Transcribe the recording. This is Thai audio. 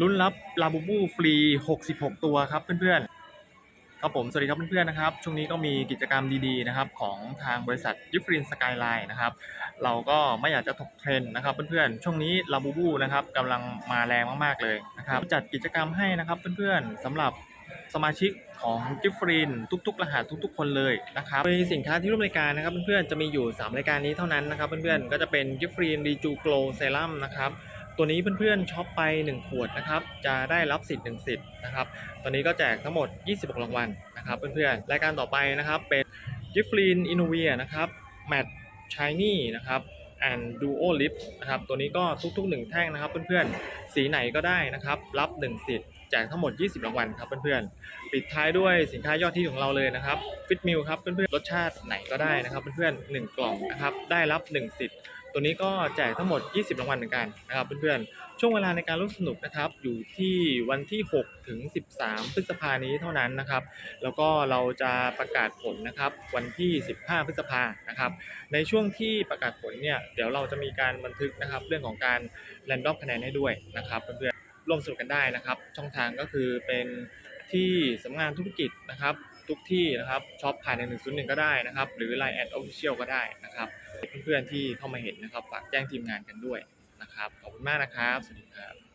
ลุ้นรับลาบูบูฟรี 66 ตัวครับเพื่อนๆ ครับผม สวัสดีครับเพื่อนๆนะครับ ช่วงนี้ก็มีกิจกรรมดีๆนะครับของทางบริษัทยิฟรินสกายไลน์นะครับ เราก็ไม่อยากจะตกเทรนด์นะครับเพื่อนๆ ช่วงนี้ลาบูบูนะครับกำลังมาแรงมากๆเลยนะครับ จัดกิจกรรมให้นะครับเพื่อนๆสำหรับสมาชิกของกิฟฟรีนทุกๆ รหัสทุก ๆ คนเลยนะครับโดยสินค้าที่ร่วมรายการนะครับเพื่อนๆ จะมีอยู่ 3 รายการนี้เท่านั้นนะครับเพื่อนๆ ก็จะเป็นกิฟฟรีนรีจูโกลเซรั่มนะครับ ตัวนี้เพื่อนๆช็อปไป 1 ขวดนะครับจะได้รับสิทธิ์1สิทธิ์นะครับตอนนี้ก็แจกทั้งหมด 26 รางวัลนะครับเพื่อนๆรายการต่อไปนะครับเป็น g i f f l i n Innovia นะครับแมทชายนี่นะครับแอนดูโอลิฟนะครับตัวนี้ก็ทุกๆ 1 แท่งนะครับเพื่อนๆ สีไหนก็ได้นะครับรับ 1 สิทธิ์ แจกทั้งหมด 20 รางวัลครับเพื่อนๆ ปิดท้ายด้วยสินค้ายอดที่ของเราเลยนะครับ Fit Meal ครับเพื่อนๆ รสชาติไหนก็ได้นะครับเพื่อนๆ1กล่องนะครับได้รับ 1 สิทธิ์ ตัวนี้ก็แจกทั้งหมด 20 รางวัลเหมือนกันนะครับเพื่อนๆ ช่วงเวลาในการร่วมสนุกนะครับอยู่ที่วันที่ 6 ถึง 13 พฤษภานี้เท่านั้นนะครับ แล้วก็เราจะประกาศผลนะครับวันที่ 15 พฤษภานะครับ ในช่วงที่ประกาศผลเนี่ยเดี๋ยวเราจะมีการบันทึกนะครับเรื่องของการแรนดอมคะแนนให้ด้วยนะครับเพื่อนๆ ร่วมสนุกกันได้นะครับ ช่องทางก็คือเป็นที่สำนักงานธุรกิจนะครับ ทุกที่นะครับช็อปผ่านใน 101 ก็ได้นะครับ หรือ Line แอดออฟฟิเชียลก็ได้นะครับ เพื่อนๆที่เข้ามาเห็นนะครับฝากแจ้งทีมงานกันด้วยนะครับ ขอบคุณมากนะครับ สวัสดีครับ